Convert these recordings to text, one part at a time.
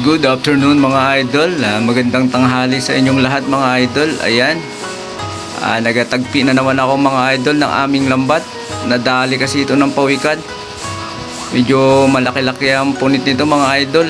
Good afternoon mga idol. Ah, magandang tanghali sa inyong lahat mga idol. Ayan. Ah, nagatagpi na naman ako mga idol ng aming lambat. Nadali kasi ito ng pawikan. Medyo malaki-laki ang punit nito mga idol.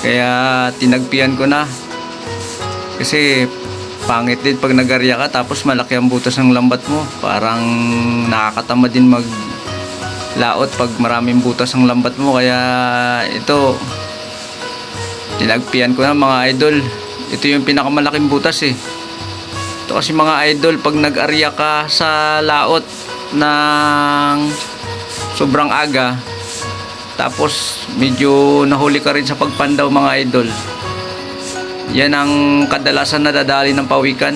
Kaya tinagpian ko na. Kasi pangit din pag nagarya ka tapos malaki ang butas ng lambat mo. Parang nakakatama din mag laot pag maraming butas ang lambat mo. Kaya ito tinagpian ko na mga idol. Ito yung pinakamalaking butas eh. Ito kasi mga idol pag nag-arya ka sa laot ng sobrang aga tapos medyo nahuli ka rin sa pagpandaw mga idol. Yan ang kadalasan nadadali ng pawikan.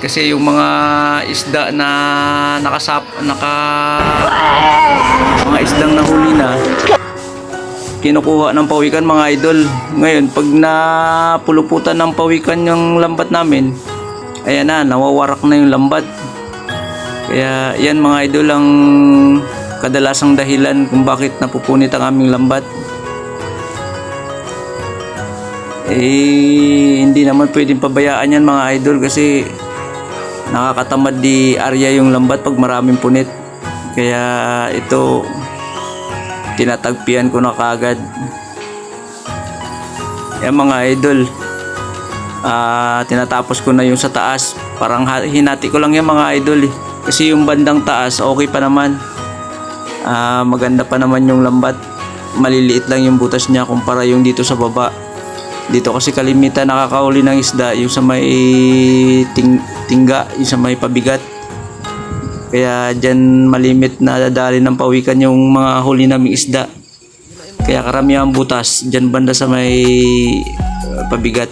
Kasi yung mga isda na nakasap naka mga isdang nahuli na kinukuha ng pawikan mga idol. Ngayon, pag napuluputan ng pawikan yung lambat namin, ayan na, nawawarak na yung lambat. Kaya yan mga idol ang kadalasang dahilan kung bakit napupunit ang aming lambat. Eh, hindi naman pwedeng pabayaan yan mga idol kasi nakakatamad di area yung lambat pag maraming punit. Kaya ito, tinatagpian ko na kagad yan mga idol. Ah tinatapos ko na yung sa taas. Parang hinati ko lang yan mga idol eh. kasi yung bandang taas okay pa naman. Ah, maganda pa naman yung lambat. Maliliit lang yung butas niya kumpara yung dito sa baba. Dito kasi kalimitan nakakauli ng isda yung sa may ting- tingga yung sa may pabigat kaya dyan malimit na dadali ng pawikan yung mga huli naming isda. Kaya karamihan butas dyan banda sa may uh, pabigat.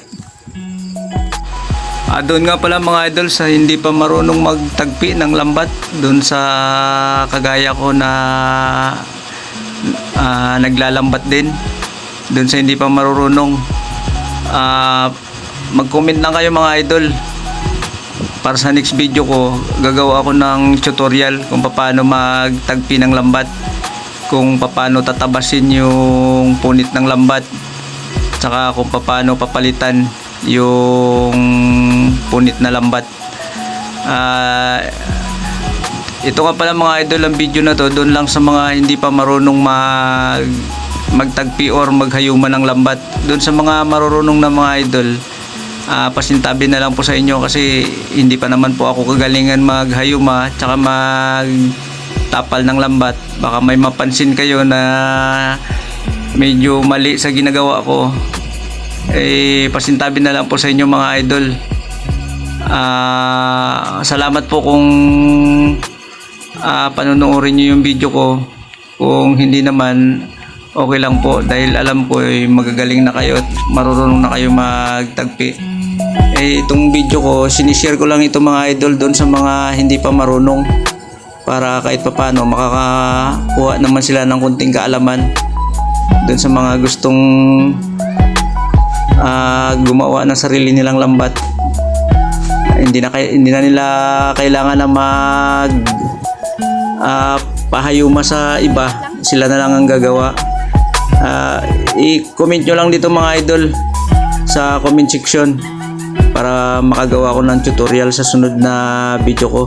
Ah, doon nga pala mga idol sa hindi pa marunong magtagpi ng lambat doon sa kagaya ko na ah, naglalambat din doon sa hindi pa marunong ah, mag-comment lang kayo mga idol para sa next video ko gagawa ako ng tutorial kung paano magtagpi ng lambat. Kung paano tatabasin yung punit ng lambat. Tsaka kung paano papalitan yung punit na lambat. Ah, ito nga pala mga idol ang video na to doon lang sa mga hindi pa marunong mag magtagpi or maghayuman ng lambat. Doon sa mga marurunong na mga idol ah pasintabi na lang po sa inyo kasi hindi pa naman po ako kagalingan maghayuma tsaka mag tapal ng lambat. Baka may mapansin kayo na medyo mali sa ginagawa ko. Eh pasintabi na lang po sa inyo mga idol. Ah salamat po kung ah panonoodin nyo yung video ko. Kung hindi naman okay lang po. Dahil alam ko eh, magagaling na kayo at marunong na kayo magtagpi eh itong video ko sinishare ko lang ito mga idol doon sa mga hindi pa marunong para kahit papano makakakuha naman sila ng kunting kaalaman doon sa mga gustong ah, gumawa ng sarili nilang lambat. Hindi na hindi na nila kailangan na mag ah, pahayuma sa iba. Sila na lang ang gagawa. Ah, i-comment nyo lang dito mga idol sa comment section para makagawa ko ng tutorial sa sunod na video ko.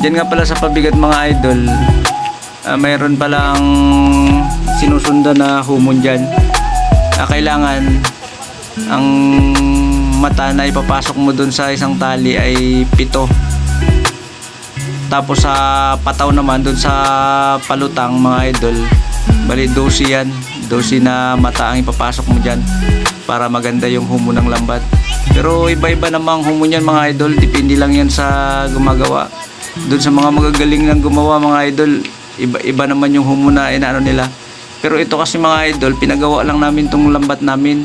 Diyan nga pala sa pabigat mga idol ah, mayroon palang sinusundan na humon dyan na kailangan ang mata na ipapasok mo dun sa isang tali ay pito. Tapos sa pataw naman dun sa palutang mga idol bali 12 yan. 12 na mata ang ipapasok mo dyan para maganda yung humo ng lambat. Pero iba-iba namang humo niyan mga idol. Depende lang yan sa gumagawa. Dun sa mga magagaling ng gumawa mga idol iba, iba naman yung humo na inaano nila. Pero ito kasi mga idol pinagawa lang namin tong lambat namin.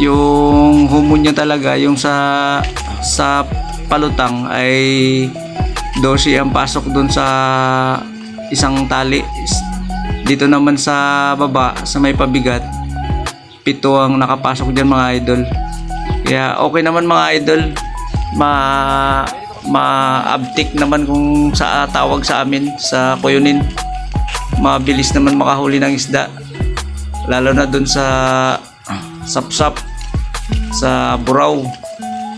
Yung humo niya talaga yung sa sa palutang ay 12 ang pasok dun sa isang tali. Dito naman sa baba sa may pabigat pito ang nakapasok dyan mga idol kaya okay naman mga idol ma ma-uptick naman kung sa tawag sa amin sa kuyunin mabilis naman makahuli ng isda Lalo na dun sa sapsap, sa buraw,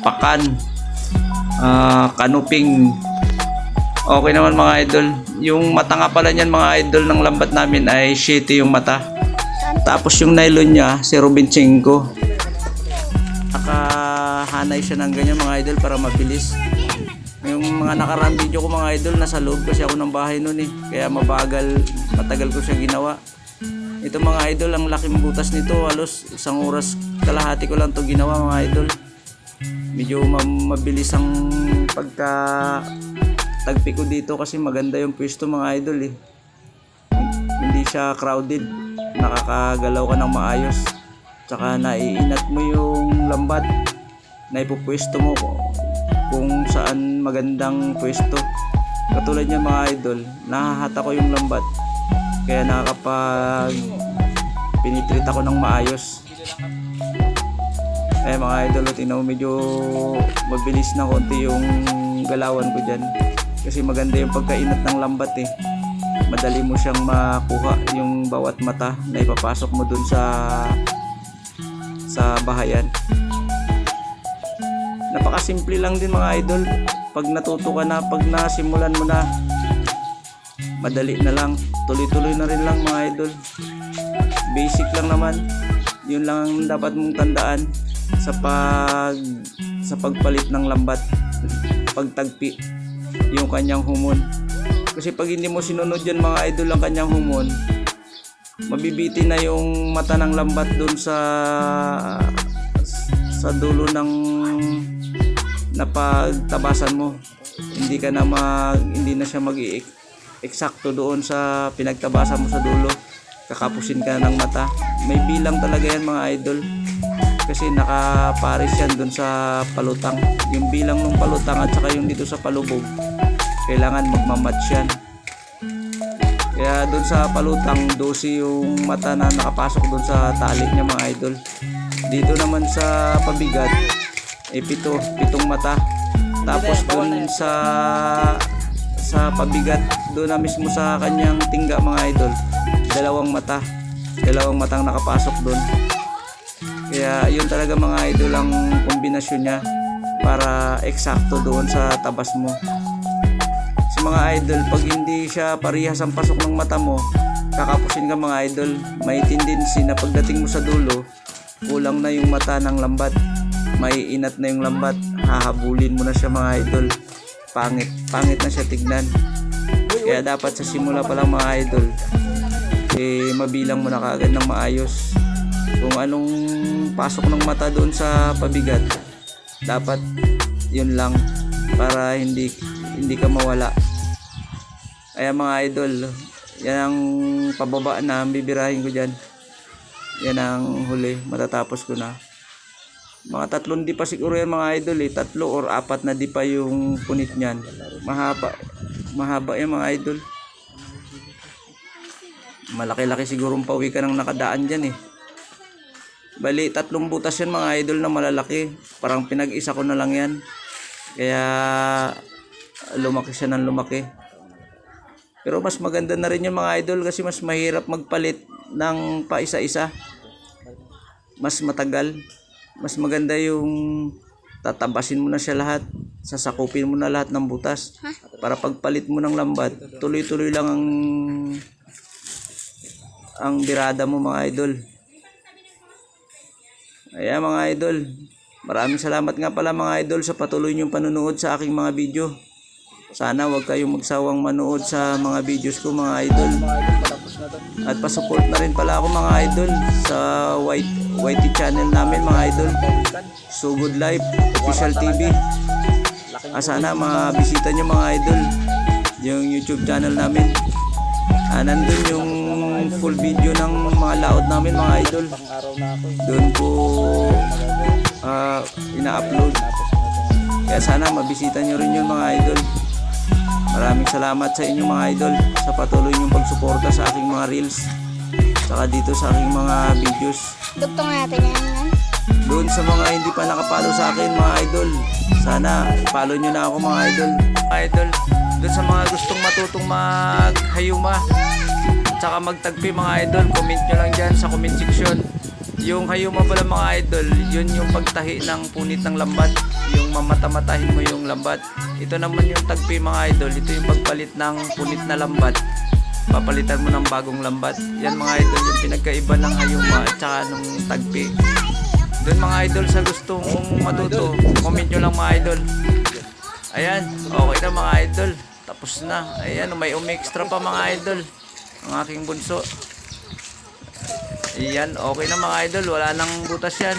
pakan, ah, kanuping. Okay naman mga idol. Yung mata nga pala niyan mga idol ng lambat namin ay shitty yung mata. Tapos yung nylon niya, 0.5. Nakahanay siya ng ganyan mga idol para mabilis. Yung mga nakaraan video ko mga idol, nasa loob kasi ako ng bahay noon eh. Kaya mabagal, matagal ko siya ginawa. Ito mga idol, ang laking butas nito, halos isang oras kalahati ko lang to ginawa mga idol. Medyo ma- mabilis ang pagka tagpi ko dito kasi maganda yung pwesto mga idol eh. Hindi siya crowded, nakakagalaw ka ng maayos. Tsaka naiinat mo yung lambat na ipupwesto mo kung saan magandang pwesto. Katulad niya mga idol, nahahata ko yung lambat. Kaya nakakapag pinitreat ako ng maayos. Eh mga idol, mo medyo mabilis na konti yung galawan ko dyan. Kasi maganda yung pagkainat ng lambat eh. Madali mo siyang makuha yung bawat mata na ipapasok mo dun sa sa bahayan. Napakasimple lang din mga idol. Pag natuto ka na, pag nasimulan mo na, madali na lang. Tuloy-tuloy na rin lang mga idol. Basic lang naman. Yun lang ang dapat mong tandaan sa pag sa pagpalit ng lambat. Pagtagpi yung kanyang humon. Kasi pag hindi mo sinunod yan mga idol ang kanyang humon, mabibiti na yung mata ng lambat doon sa sa dulo ng napagtabasan mo. Hindi ka na mag hindi na siya mag eksakto doon sa pinagtabasan mo sa dulo. Kakapusin ka ng mata. May bilang talaga yan mga idol. Kasi nakapares yan doon sa palutang. Yung bilang ng palutang at saka yung dito sa palubog kailangan magmamatch yan kaya doon sa palutang, 12 yung mata na nakapasok doon sa tali niya mga idol. Dito naman sa pabigat, eh pito, pitong mata. Tapos doon sa sa pabigat, doon na mismo sa kanyang tingga mga idol, dalawang mata. Dalawang matang nakapasok doon. Kaya yun talaga mga idol ang kombinasyon niya para eksakto doon sa tabas mo mga idol, pag hindi siya parihas ang pasok ng mata mo, kakapusin ka mga idol, may tendency na pagdating mo sa dulo, kulang na yung mata ng lambat. May inat na yung lambat, hahabulin mo na siya mga idol. Pangit, pangit na siya tignan. Kaya dapat sa simula pa lang mga idol, eh mabilang mo na kaagad ng maayos. Kung anong pasok ng mata doon sa pabigat, dapat yun lang para hindi hindi ka mawala. Kaya mga idol, yan ang pababa na bibirahin ko dyan. Yan ang huli, matatapos ko na. Mga tatlong di pa siguro yan mga idol eh. Tatlo or apat na di pa yung punit niyan. Mahaba. Mahaba yan mga idol. Malaki-laki siguro ang pawi ka ng nakadaan dyan eh. Bali, tatlong butas yan mga idol na malalaki. Parang pinag-isa ko na lang yan. Kaya lumaki siya ng lumaki. Pero mas maganda na rin yung mga idol kasi mas mahirap magpalit ng paisa-isa. Mas matagal. Mas maganda yung tatabasin mo na siya lahat. Sasakupin mo na lahat ng butas. Para pagpalit mo ng lambat, tuloy-tuloy lang ang ang birada mo mga idol. Ayan mga idol. Maraming salamat nga pala mga idol sa patuloy niyong panonood sa aking mga video. Sana wag kayong magsawang manood sa mga videos ko mga idol. At pasupport na rin pala ako mga idol sa White YT channel namin mga idol. So Good Life Official TV. Ah, sana mabisita nyo mga idol yung YouTube channel namin. Ah, nandun yung full video ng mga laot namin mga idol. Doon po ah, ina-upload. Kaya sana mabisita nyo rin yun mga idol. Maraming salamat sa inyo mga idol sa patuloy niyong pagsuporta sa aking mga reels. Saka dito sa aking mga videos. Dugtong natin yan yan. Doon sa mga hindi pa nakapalo sa akin mga idol, sana follow nyo na ako mga idol. Mga idol, doon sa mga gustong matutong maghayuma, saka magtagpi mga idol. Comment nyo lang dyan sa comment section. Yung hayuma pala mga idol, yun yung pagtahi ng punit ng lambat. Yung mamata-matahin mo yung lambat. Ito naman yung tagpi mga idol. Ito yung pagpalit ng punit na lambat. Papalitan mo ng bagong lambat. Yan mga idol, yung pinagkaiba ng hayuma at saka nung tagpi. Doon mga idol sa gusto mong matuto, comment nyo lang mga idol. Ayan, okay na mga idol. Tapos na. Ayan, may umextra pa mga idol. Ang aking bunso. Ayan, okay na mga idol. Wala nang butas yan.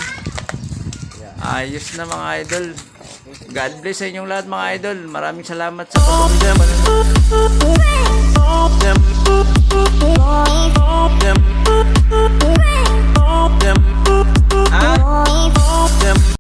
Ayos na mga idol. God bless sa inyong lahat mga idol. Maraming salamat sa pag-subscribe.